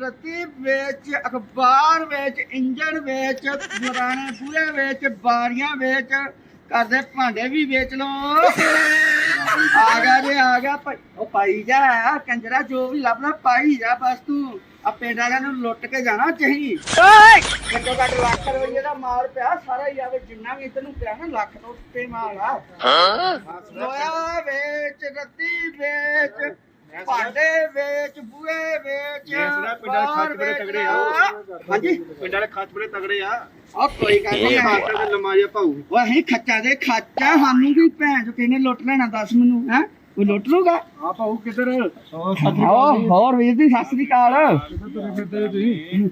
ਰੱਤੀ ਵੇਚ ਅਖਬਾਰ ਵੇਚ ਇੰਜਣ ਵੇਚ ਪੁਰਾਣੇ ਬੂਹੇ ਵੇਚ ਬਾਰੀਆਂ ਵੇਚ ਕਰਦੇ ਭਾਂਡੇ ਵੀ ਵੇਚ ਲੋ ਆ ਗਿਆ ਜੇ ਆ ਗਿਆ ਭਾਈ। ਉਹ ਪਾਈ ਜਾ ਕੰਜਰਾ ਜੋ ਵੀ ਲੱਭਣਾ ਪਾਈ ਜਾ ਬਸ ਤੂੰ। ਆ ਪਿੰਡ ਵਾਲਿਆਂ ਨੂੰ ਲੁੱਟ ਕੇ ਜਾਣਾ ਚਾਹੀ ਘੱਟੋ ਘੱਟ ਲੱਖ ਰੁਪਏ ਦਾ ਮਾਲ ਪਿਆ ਸਾਰਾ ਹੀ ਆਵੇ ਜਿੰਨਾ ਵੀ ਤੈਨੂੰ ਪਿਆ ਨਾ ਲੱਖ ਤੋਂ ਉੱਤੇ ਮਾਲ ਆ। ਲੋਇਆ ਵੇਚ ਰੱਤੀ ਵੇਚ ਭਾਂਡੇ ਵੇਚ ਬੂਹੇ ਵੇਚ ਪਿੰਡਾਂ ਦੇ ਖੱਚ ਬੜੇ ਤਗੜੇ ਆ। ਹਾਂਜੀ? ਪਿੰਡ ਵਾਲੇ ਖੱਚ ਬੜੇ ਤਗੜੇ ਆ। ਆ ਕੋਈ ਗੱਲ ਨਹੀਂ। ਮਾਸਟਰ ਦੇ ਲੰਮਾ ਜਿਹਾ ਭਾਊ। ਉਹ ਅਸੀਂ ਖੱਚਾ ਦੇ ਖਾਚਾ ਸਾਨੂੰ ਵੀ ਭੈਣ ਚੋ ਕਿਹਨੇ ਲੁੱਟ ਲੈਣਾ ਦੱਸ ਮੈਨੂੰ ਹੈ? ਕੋਈ ਲੁੱਟ ਲੂਗਾ ਆ ਭਾਊ ਕਿੱਧਰ? ਹੋਰ ਵੀਰ ਜੀ ਸਤਿ ਸ੍ਰੀ ਅਕਾਲ।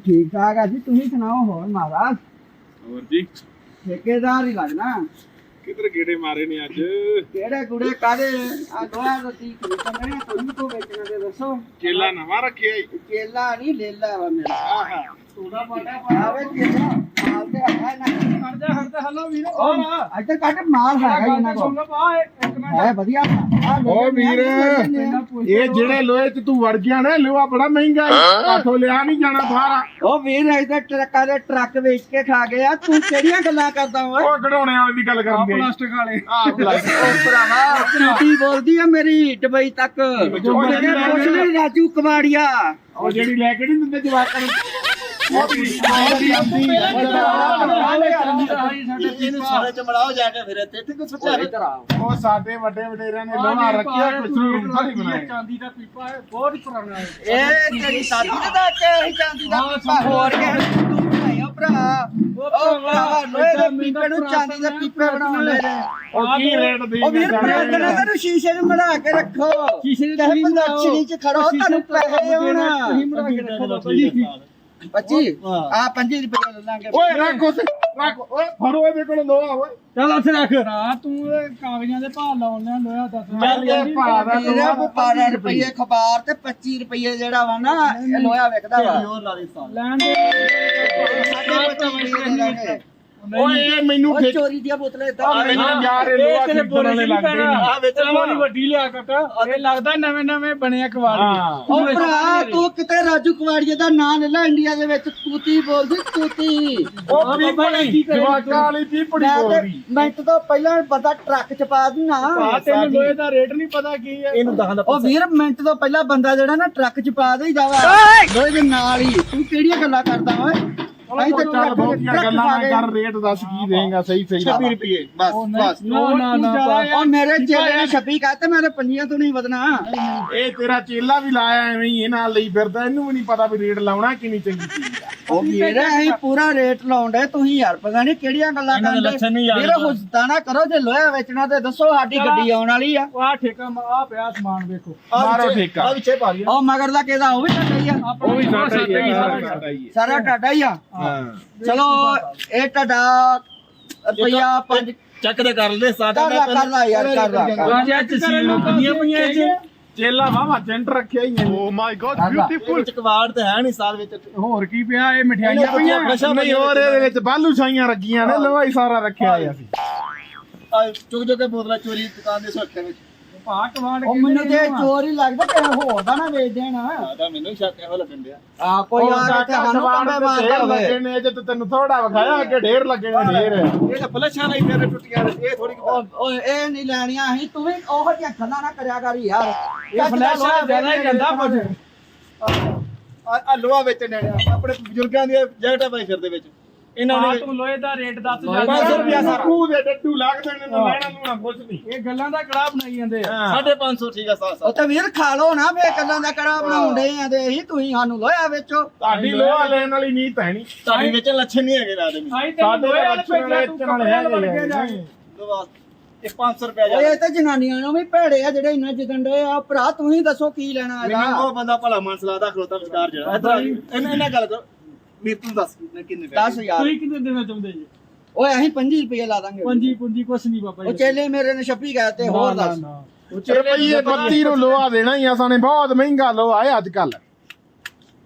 ਠੀਕ ਠਾਕ ਆ ਜੀ ਤੁਸੀਂ ਸੁਣਾਓ ਹੋਰ ਮਹਾਰਾਜ? ਹੋਰ ਜੀ। ਠੇਕੇਦਾਰ ਹੀ ਲੱਗਣਾ। ਕਿੱਧਰ ਗੇੜੇ ਮਾਰੇ ਨੇ ਅੱਜ? ਕਿਹੜੇ ਕੁੜੇ ਕਾਦੇ ਆ ਦੋਹਾਂ ਦਾ ਤੀ ਖਰੀਦਣੇ ਆ ਤੁਹਾਨੂੰ ਕੋ ਵੇਚਣਾ ਦੇ ਦੱਸੋ। ਕੇਲਾ ਨਵਾਂ ਰੱਖਿਆ ਈ। ਕੇਲਾ ਨਹੀਂ ਲੇਲਾ ਵਾ ਮੇਰਾ। ਆਹਾ। ਤੋੜਾ ਪਾਟਾ ਆਵੇ ਕੇਲਾ ਮਾਲ ਤੇ ਹੈ ਨਾ ਹਟ ਜਾ ਹਟ ਜਾ ਹਲੋ ਵੀਰ। ਅੱਜ ਤੱਕ ਕੱਟ ਮਾਲ ਹੈਗਾ ਇਹਨਾਂ ਕੋਲ। ਹੈ ਵਧੀਆ। ਆ ਓ ਵੀਰ ਇਹ ਜਿਹੜੇ ਲੋਹੇ ਚ ਤੂੰ ਵੜ ਗਿਆ ਨਾ ਲੋਹਾ ਬੜਾ ਮਹਿੰਗਾ ਈ ਆਥੋਂ ਲਿਆ ਨਹੀਂ ਜਾਣਾ ਬਾਹਰ। ਉਹ ਵੀਰ ਇਹਦੇ ਟਰੱਕਾਂ ਦੇ ਟਰੱਕ ਵੇਚ ਕੇ ਖਾ ਗਿਆ ਤੂੰ ਕਿਹੜੀਆਂ ਗੱਲਾਂ ਕਰਦਾ ਓਏ ਉਹ ਕਢਾਉਣੇ ਵਾਲੀ ਦੀ ਗੱਲ ਕਰਦੇ ਪਲਾਸਟਿਕ ਵਾਲੇ। ਆ ਪਲਾਸਟਿਕ। ਉਹ ਭਰਾਵਾ। ਝੂਠੀ ਬੋਲਦੀ ਆ ਮੇਰੀ ਦੁਬਈ ਤੱਕ। ਉਹਨੇ ਪੁੱਛ ਲਈ ਰਾਜੂ ਕਵਾੜੀਆ। ਉਹ ਜਿਹੜੀ ਲੈ ਕੇ ਨਹੀਂ ਦਿੰਦੇ ਜਵਾਕਾਂ ਨੂੰ। ਉਹ ਸਾਡੇ ਵੱਡੇ ਵਡੇਰਿਆਂ ਨੇ ਲੋਹਾ ਰੱਖਿਆ ਕੁਛ ਨੂੰ ਥੋੜੀ ਬਣਾਏ। ਚਾਂਦੀ ਦਾ ਪੀਪਾ ਹੈ ਬਹੁਤ ਪੁਰਾਣਾ ਹੈ। ਇਹ ਤੇਰੀ ਦਾਦੀ ਨੇ ਤਾਂ ਕਿ ਚਾਂਦੀ ਦਾ ਪੀਪਾ। ਹੋਰ ਕੇ ਤੂੰ ਬਣਾਇਆ ਭਰਾ। ਉਹ ਭਰਾ ਲੋਹੇ ਦੇ ਪੀਪੇ ਨੂੰ ਚਾਂਦੀ ਦੇ ਪੀਪੇ ਬਣਾਉਂਦੇ ਨੇ ਉਹ ਕੀ ਰੇਟ ਦੀ ਉਹ ਵੀਰ ਬਰਾਦਰ ਤੈਨੂੰ ਸ਼ੀਸ਼ੇ 'ਚ ਬਣਾ ਕੇ ਰੱਖੋ। ਸ਼ੀਸ਼ੇ ਤੇ ਤੁਸੀਂ ਬਣਾਓ। 'ਚ ਖੜੋ ਤੁਹਾਨੂੰ ਪੈਸੇ ਆਉਣਾ ਤੁਸੀਂ ਬਣਾ ਕੇ ਰੱਖੋ ਬਾਬਾ ਜੀ। 25 ਆ 25 ਰੁਪਏ ਲੈ ਲਾਂਗੇ ਓਏ ਰੱਖ ਉਸ ਰੱਖ ਓਏ ਫੜੋ ਇਹਦੇ ਕੋਲ ਲੋਹਾ ਓਏ ਚੱਲ ਉੱਥੇ ਰੱਖ ਰਾ ਤੂੰ ਇਹ ਕਾਗਜ਼ਾਂ ਦੇ ਭਾਅ ਲਾਉਣ ਲਿਆ ਲੋਹਾ ਦੱਸ ਚੱਲ ਇਹ ਭਾਅ ਦਾ ਲੋਹਾ ਕੋ 12 ਰੁਪਏ ਖਬਾਰ ਤੇ 25 ਰੁਪਏ ਜਿਹੜਾ ਵਾ ਨਾ ਲੋਹਾ ਵਿਕਦਾ ਵਾ ਲੈਣ ਦੇ ਸਾਡੇ 25 ਰੁਪਏ ਦੇ ਦਾਂਗੇ। ਓਏ ਇਹ ਮੈਨੂੰ ਉਹ ਠੇਕ ਚੋਰੀ ਦੀਆਂ ਬੋਤਲਾਂ ਆ ਇਦਾਂ ਮੈਨੂੰ ਯਾਰ ਇਹ ਲੋਹਾ ਤੇਰੇ ਖਰੀਦਣ ਵਾਲੇ ਲੱਗਦੇ ਨੇ ਆ ਵੇਚਣ ਵਾਲੀ ਵੱਡੀ ਲਿਆ ਕੱਟ। ਇਹ ਲੱਗਦਾ ਨਵੇਂ ਨਵੇਂ ਬਣਿਆ ਕਵਾੜ ਹਾਂ। ਉਹ ਭਰਾ ਤੂੰ ਕਿਤੇ ਰਾਜੂ ਕੁਵਾੜੀਏ ਦਾ ਨਾਂ ਲੈ ਲੈ ਇੰਡੀਆ ਦੇ ਵਿੱਚ। ਤੂਤੀ ਬੋਲਦੀ ਤੂਤੀ। ਉਹ ਪੀਪੜੀ ਜਵਾਕਾਂ ਵਾਲੀ ਪੀਪੜੀ ਮੈਂ ਬੋਲ। ਤੇ ਰਹੀ ਮਿੰਟ ਤੋਂ ਪਹਿਲਾਂ ਬੰਦਾ ਟਰੱਕ ਚ ਪਾ ਦੂੰ ਨਾ ਆ ਤੈਨੂੰ ਲੋਹੇ ਦਾ ਰੇਟ ਨਹੀਂ ਪਤਾ ਕੀ ਹੈ। ਇਹਨੂੰ ਦਹਾਂ ਉਹ ਵੀਰ ਮਿੰਟ ਤੋਂ ਪਹਿਲਾਂ ਬੰਦਾ ਜਿਹੜਾ ਨਾ ਟਰੱਕ ਚ ਪਾ ਦੇ ਜਾਵਾ। ਦੋਏ ਦੇ ਨਾਲ ਹੀ। ਤੂੰ ਕਿਹੜੀਆਂ ਗੱਲਾਂ ਕਰਦਾ ਓਏ? ਅਸੀਂ ਤੇ ਚੱਲ ਟਰੱਕ ਬਹੁਤੀਆਂ ਗੱਲਾਂ ਨਾ ਕਰ ਰੇਟ ਦੱਸ ਕੀ ਦੇਂਗਾ ਸਹੀ ਸਹੀ 26 ਰੁਪਏ ਬਸ ਬਸ। ਨਾ ਨਾ ਨਾ ਉਹ ਮੇਰੇ ਚੇਲੇ ਨੇ 26 ਕਹਤੇ ਮੇਰੇ ਪੰਜੀਆਂ ਤੋਂ ਨਹੀਂ ਵਧਣਾ। ਇਹ ਤੇਰਾ ਚੇਲਾ ਵੀ ਲਾਇਆ ਐਵੇਂ ਹੀ ਇਹ ਨਾਲ ਲਈ ਫਿਰਦਾ ਇਹਨੂੰ ਵੀ ਨਹੀਂ ਪਤਾ ਵੀ ਰੇਟ ਲਾਉਣਾ ਕਿੰਨੀ ਚੰਗੀ ਚੀਜ਼ ਆ। ਉਹ ਵੀਰ ਅਸੀਂ ਪੂਰਾ ਰੇਟ ਲਾਉਂਦੇ ਤੁਸੀਂ ਯਾਰ ਪਤਾ ਨਹੀਂ ਕਿਹੜੀਆਂ ਗੱਲਾਂ ਇਹਨਾਂ ਦੇ ਕਰਦੇ। ਲੱਛਣ ਨਹੀਂ ਯਾਰ ਵੀਰ ਹੁਸਤਾ ਨਾ ਕਰੋ ਜੇ ਲੋਹਾ ਵੇਚਣਾ ਤੇ ਦੱਸੋ ਸਾਡੀ ਗੱਡੀ ਆਉਣ ਵਾਲੀ ਆ। ਆ ਠੇਕਾ ਆ ਪਿਆ ਸਮਾਨ ਵੇਖੋ। ਮਾਰੋ ਠੇਕਾ। ਆ ਵਿੱਚੇ ਪਾ ਲਿਆ ਉਹ ਮਗਰ ਦਾ ਕਿਹਦਾ ਉਹ ਵੀ ਸਾਡਾ ਹੀ ਆ। ਉਹ ਵੀ ਸਾਡਾ ਹੀ ਹੈ ਸਾਡਾ ਹੀ ਹੈ ਸਾਰਾ ਟਾਡਾ ਹੀ ਆ। ਹਾਂ। ਚਲੋ ਇਹ ਟਾਡਾ ਰੁਪਈਆ ਪੰਜ ਚੱਕ ਦੇ ਕਰ ਲੈ ਕਰ ਲਾ ਕਰ ਲਾ ਯਾਰ ਕਰ ਲਾ ਕਰ ਲਾ। ਅੱਜ ਤਸੀਲਾਂ ਕੰਨੀਆਂ ਪਈਆਂ ਇਹ ਚੇਲਾ ਵਾਵਾ ਜੈਂਟ ਰੱਖਿਆ ਹੀ ਓ ਮਾਈ ਗॉड ਕਰ ਲਾ। ਵਿੱਚ ਕਵਾੜ ਤੇ ਹੈ ਨਹੀਂ ਸਾਲ ਵਿੱਚ। ਹੋਰ ਕੀ ਪਿਆ ਇਹ ਮਠਿਆਈਆਂ ਪਈਆਂ? ਨਹੀਂ ਹੋਰ ਇਹਦੇ ਵਿੱਚ ਬਾਲੂ ਛਾਈਆਂ ਰੱਖੀਆਂ ਨੇ ਲੋਹਾ ਹੀ ਸਾਰਾ ਰੱਖਿਆ ਹੋਇਆ ਸੀ। ਚੁੱਕ ਚੁੱਕ ਕੇ ਬੋਤਲਾਂ ਚੋਰੀ ਦੁਕਾਨ ਦੇ ਸੁੱਟੇ ਵਿੱਚ। ਪਾ ਕਵਾੜ ਉਹ ਮੈਨੂੰ ਤੇ ਚੋਰ ਹੀ ਲੱਗਦਾ ਕਿ ਹੋਰ ਦਾ ਨਾ ਵੇਚ ਦੇਣਾ। ਆਦਾ ਮੈਨੂੰ ਸ਼ੱਕ ਇਹੋ ਲੱਗਣ ਡਿਆ। ਆ ਕੋਈ ਆ ਕੇ ਤੇ ਸਾਨੂੰ ਕੰਬੇ ਮਾਰਦਾ ਹੋਵੇ। ਲੱਗੇ ਨੇ ਜੇ ਤੈਨੂੰ ਥੋੜਾ ਵਿਖਾਇਆ ਅੱਗੇ ਢੇਰ ਲੱਗੇ ਨੇ ਢੇਰ। ਇਹ ਤਾਂ ਫਲਸ਼ਾਂ ਨਹੀਂ ਮੇਰੇ ਟੁੱਟੀਆਂ ਨੇ, ਇਹ ਥੋੜੀ ਉਹ ਉਹ ਇਹ ਨਹੀਂ ਲੈਣੀਆਂ ਅਸੀਂ ਤੂੰ ਵੀ ਉਹੋ ਜਿਹੀਆਂ ਗੱਲਾਂ ਨਾ ਕਰਿਆ ਕਰ ਯਾਰ। ਇਹ ਫਲੈਸ਼ਾਂ ਜ਼ਿਆਦਾ ਹੀ ਗੰਦਾ ਕੁਝ ਆ ਲੋਹਾ ਵਿੱਚ ਨੇੜਿਆ ਆਪਣੇ ਬਜ਼ੁਰਗਾਂ ਦੀਆਂ ਜੈਕਟਾਂ ਪਾਈ ਫਿਰਦੇ ਵਿੱਚ। ਇਹਨਾਂ ਨੇ ਤੂੰ ਲੋਹੇ ਦਾ ਰੇਟ ਦੱਸ ਲੋਹੇ ਦਾ 500 ਰੁਪਿਆ ਸਾਰਾ ਤੂੰ ਦੇ ਡੱਡੂ ਲੱਗਦੇ ਨੇ ਨਾ ਲੈਣਾ ਨੂੰ ਨਾ ਕੁਝ ਨਹੀਂ। ਇਹ ਗੱਲਾਂ ਦਾ ਕੜਾਹ ਬਣਾਈ ਜਾਂਦੇ ਆ। 550 ਠੀਕ ਆ ਸਾਥ ਉਹ ਤੇ ਵੀਰ ਖਾ ਲੋ ਨਾ ਫੇ ਗੱਲਾਂ ਦਾ ਕੜਾ ਬਣਾਉਂਦੇ ਆ ਤੇ ਇਹੀ ਤੁਸੀਂ ਸਾਨੂੰ ਲੋਇਆ ਵਿੱਚੋ। ਤੁਹਾਡੀ ਲੋਹਾ ਲੈਣ ਵਾਲੀ ਨੀਤ ਹੈ ਨਹੀਂ ਤੁਹਾਡੀ ਵਿੱਚ ਲੱਛਣ ਨਹੀਂ ਹੈਗੇ ਰਾਤ ਦੇ ਆਈ ਸਾਡੇ ਲੋਹੇ ਵਾਲੇ ਭੇਜਿਆ ਤੂੰ ਵੇਚਣ ਵਾਲੇ ਕੱਪੜੇ ਬਣ ਹੈਗੇ ਕੇ ਜਾ। ਇਹ 500 ਰੁਪਿਆ ਓਏ ਜਾ। ਇਹ ਤੇ ਜਨਾਨੀਆਂ ਨੂੰ ਵੀ ਭੇੜੇ ਆ ਜਿਹੜੇ ਇੰਨਾ ਜਿੱਦਣ ਦੇ ਆ। ਭਰਾ ਤੂੰ ਹੀ ਦੱਸੋ ਕੀ ਲੈਣਾ ਮੈਨੂੰ ਇਹਦਾ। ਉਹ ਬੰਦਾ ਭਲਾ ਮਨਸਲਾ ਦਾ ਖਲੋਤਾ ਵਿਚਾਰ ਜਿਹੜਾ। ਇਹਨਾਂ ਇਹਨਾਂ ਗੱਲ ਕਰ। ਵੀਰ ਤੂੰ ਦੱਸ ਕਿੰਨੇ ਕਿੰਨੇ ਪੈਸੇ 10000 ਤੁਸੀਂ ਕਿੰਨੇ ਦੇਣਾ ਚਾਹੁੰਦੇ ਜੀ? ਓਏ ਅਸੀਂ 25 ਰੁਪਏ ਲਾ ਦਾਂਗੇ। ਪੰਜੀ ਪੁੰਜੀ ਕੁਛ ਨਹੀਂ ਬਾਬਾ ਉਹ ਚੇਲੇ ਮੇਰੇ ਨੇ ਛੱਪੀ ਗਏ ਤੇ ਹੋਰ ਦੱਸ। ਰੁਪਈਏ 32 ਨੂੰ ਲੋਹਾ ਦੇਣਾ ਹੀ ਬਹੁਤ ਮਹਿੰਗਾ ਲੋਹਾ ਹੈ ਅੱਜ ਕੱਲ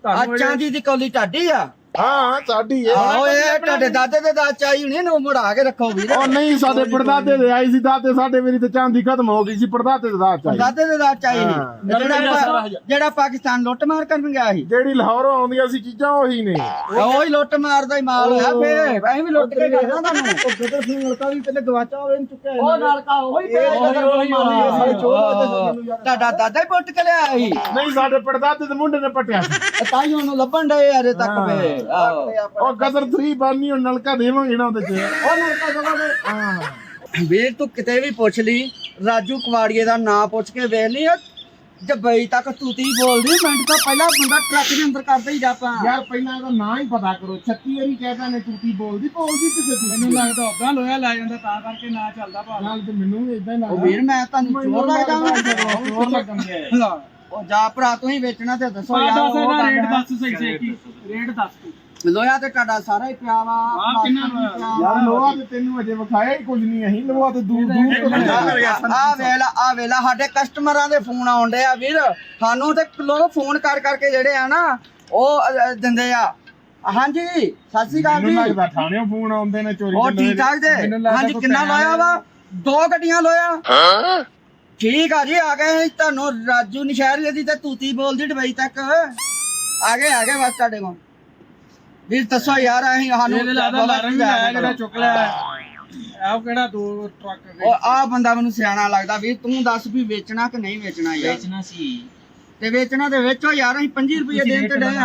ਆ ਚਾਂਦੀ ਦੀ ਕੌਲੀ ਢਾਡੀ ਆ। ਹਾਂ ਸਾਡੀ ਇਹ ਆਹੋ ਇਹ ਤੁਹਾਡੇ ਦਾਦੇ ਦੇ ਦਾਦ ਚਾਈ ਹੁਣੀ ਨੂੰ ਮੁੜਾ ਕੇ ਰੱਖੋ ਵੀਰ। ਉਹ ਨਹੀਂ ਸਾਡੇ ਪੜਦਾਦੇ ਦੇ ਆਈ ਸੀ ਦਾਦੇ ਸਾਡੇ ਮੇਰੀ ਤੇ ਚਾਂਦੀ ਖਤਮ ਹੋ ਗਈ ਸੀ ਪੜਦਾਦੇ ਦੇ ਦਾਤ ਚਾਹੀ ਦਾਦੇ ਦੇ ਦਾਦ ਚਾਈ ਹਾਂ। ਨਹੀਂ ਜਿਹੜਾ ਜਿਹੜਾ ਪਾਕਿਸਤਾਨ ਲੁੱਟ ਮਾਰ ਕਰਨ ਗਿਆ ਸੀ। ਜਿਹੜੀ ਲਾਹੌਰੋਂ ਆਉਂਦੀਆਂ ਸੀ ਚੀਜ਼ਾਂ ਉਹੀ ਨੇ। ਉਹ ਹੀ ਲੁੱਟ ਮਾਰਦਾ ਹੀ ਮਾਲ ਹੋਇਆ ਫੇ ਐਂ ਵੀ ਲੁੱਟ ਕੇ ਕਰਨਾ ਤੁਹਾਨੂੰ। ਉਹ ਗਦਰ ਸਿੰਘ ਲੜਕਾ ਵੀ ਪਹਿਲੇ ਗਵਾਚਾ ਹੋਵੇ ਇਹਨੂੰ ਚੁੱਕਿਆ ਉਹ ਨਲਕਾ ਉਹੀ ਤੁਹਾਡਾ ਦਾਦਾ ਹੀ ਪੁੱਟ ਕੇ ਲਿਆ ਸੀ। ਨਹੀਂ ਸਾਡੇ ਪੜਦਾਦੇ ਦੇ ਮੁੰਡੇ ਨੇ ਪਟਿਆ ਸੀ। ਤਾਂ ਹੀ ਉਹਨੂੰ ਲੱਭਣ ਡਏ ਅਜੇ ਤੱਕ ਵੇ ਆਹੋ ਉਹ ਗਦਰ 3 ਬਾਨੀ ਉਹ ਨਲਕਾ ਦੇਵਾਂਗੇ ਨਾ ਉਹਦੇ ਚ। ਉਹ ਨਲਕਾ ਜਗਾ ਦੇ। ਹਾਂ। ਵੀਰ ਤੂੰ ਕਿਤੇ ਵੀ ਪੁੱਛ ਲਈ ਰਾਜੂ ਕੁਵਾੜੀਏ ਦਾ ਨਾਂ ਪੁੱਛ ਕੇ ਵੇਖ ਲਈ ਜਬਈ ਤੱਕ ਤੂਤੀ ਬੋਲਦੀ ਮਿੰਟ ਤੋਂ ਪਹਿਲਾਂ ਬੰਦਾ ਟਰੱਕ ਦੇ ਅੰਦਰ ਕਰਦਾ ਹੀ ਜਾਪਾਂ। ਯਾਰ ਪਹਿਲਾਂ ਇਹਦਾ ਨਾਂ ਹੀ ਪਤਾ ਕਰੋ 36 ਵਾਰੀ ਕਹਿਦਾ ਨੇ ਤੂਤੀ ਬੋਲਦੀ ਬੋਲਦੀ ਕਿਸੇ ਤੂੰ ਮੈਨੂੰ ਲੱਗਦਾ ਉਦਾਂ ਲੋਹਾ ਲੈ ਜਾਂਦਾ ਤਾਂ ਕਰਕੇ ਨਾ ਚੱਲਦਾ ਭਾਵੇਂ। ਨਾਲ ਤੇ ਮੈਨੂੰ ਵੀ ਇਦਾਂ ਹੀ ਉਹ ਲੱਗਦਾ ਵੀਰ ਮੈਂ ਤੁਹਾਨੂੰ ਚੋਰ ਲੱਗਦਾ? ਚੋਰ ਲੱਗਣ ਗਿਆ ਉਹ ਜਾ ਭਰਾ ਤੂੰ ਹੀ ਵੇਚਣਾ ਤੇ ਦੱਸੋ ਯਾਰ ਦੱਸ ਉਹ ਰੇਟ ਹੈ। ਦੱਸ ਸਹੀ ਸਹੀ ਕੀ ਰੇਟ ਦੱਸ ਤੂੰ। ਲੋਹਾ ਤੇ ਤੁਹਾਡਾ ਸਾਰਾ ਹੀ ਪਿਆ ਵਾ ਆਹ ਕਿੰਨਾ ਵੀ। ਯਾਰ। ਲੋਹਾ ਤੇ ਤੈਨੂੰ ਅਜੇ ਵਿਖਾਇਆ ਹੀ ਕੁਝ ਨਹੀਂ ਅਸੀਂ ਲੋਹਾ ਤੇ ਦੂਰ ਦੂਰ ਤੋਂ ਆ ਵੇਲਾ ਆ ਵੇਲਾ ਸਾਡੇ ਕਸਟਮਰਾਂ ਦੇ ਫੋਨ ਆਉਂਦੇ ਆ ਵੀਰ। ਸਾਨੂੰ ਤੇ ਲੋਕ ਫੋਨ ਕਰ ਕਰਕੇ ਜਿਹੜੇ ਆ ਨਾ ਉਹ ਅ, ਅ, ਦਿੰਦੇ ਆ। ਹਾਂਜੀ ਸਤਿ ਸ਼੍ਰੀ ਅਕਾਲ ਮੈਨੂੰ ਜੀ। ਲੱਗਦਾ ਥਾਣਿਓਂ ਫੋਨ ਆਉਂਦੇ ਨੇ ਚੋਰੀ ਉਹ ਦੇ ਠੀਕ ਠਾਕ ਜੇ। ਮੈਨੂੰ ਲੱਗਦਾ ਹਾਂਜੀ ਕੋਈ ਕਿੰਨਾ ਲੋਇਆ ਵਾ? ਦੋ ਗੱਡੀਆਂ ਲੋਇਆ। ਠੀਕ ਆ ਜੀ ਆ ਗਏ ਤੁਹਾਨੂੰ ਰਾਜੂ ਨਸ਼ਹਿਰੀ ਦੀ ਤੇ ਤੂਤੀ ਬੋਲਦੀ ਡਬਈ ਤੱਕ। ਆ ਗਏ ਆ ਗਏ ਬਸ ਤੁਹਾਡੇ ਕੋਲ। ਵੀਰ ਦੱਸੋ ਯਾਰ ਅਸੀਂ ਸਾਨੂੰ ਆਹ ਬੰਦਾ ਮੈਨੂੰ ਸਿਆਣਾ ਲੱਗਦਾ ਵੀਰ ਤੂੰ ਦੱਸ ਵੀ ਵੇਚਣਾ ਕਿ ਨਹੀਂ ਵੇਚਣਾ ਯਾਰ। ਵੇਚਣਾ ਸੀ। ਤੇ ਵੇਚਣਾ ਤੇ ਵੇਚੋ ਯਾਰ ਅਸੀਂ 25 ਰੁਪਏ ਦੇਣ ਤੇ ਡਏ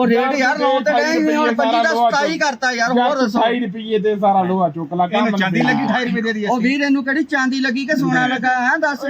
ਉਹ ਰੇਟ ਯਾਰ ਲਾਉਣ ਤੇ ਡਏ ਅਸੀਂ ਹੁਣ 25 ਦਾ 27 ਕਰਤਾ ਯਾਰ ਹੋਰ ਦੱਸੋ। 27 ਰੁਪਏ ਤੇ ਸਾਰਾ ਲੋਹਾ ਚੁੱਕ ਲਾ ਕੰਮ ਚਾਂਦੀ ਲੱਗੀ 28 ਰੁਪਏ ਦੇ ਦੀ ਉਹ ਵੀਰ ਇਹਨੂੰ ਕਿਹੜੀ ਚਾਂਦੀ ਲੱਗੀ ਕਿ ਸੋਨਾ ਲੱਗਾ ਹੈ ਦੱਸ।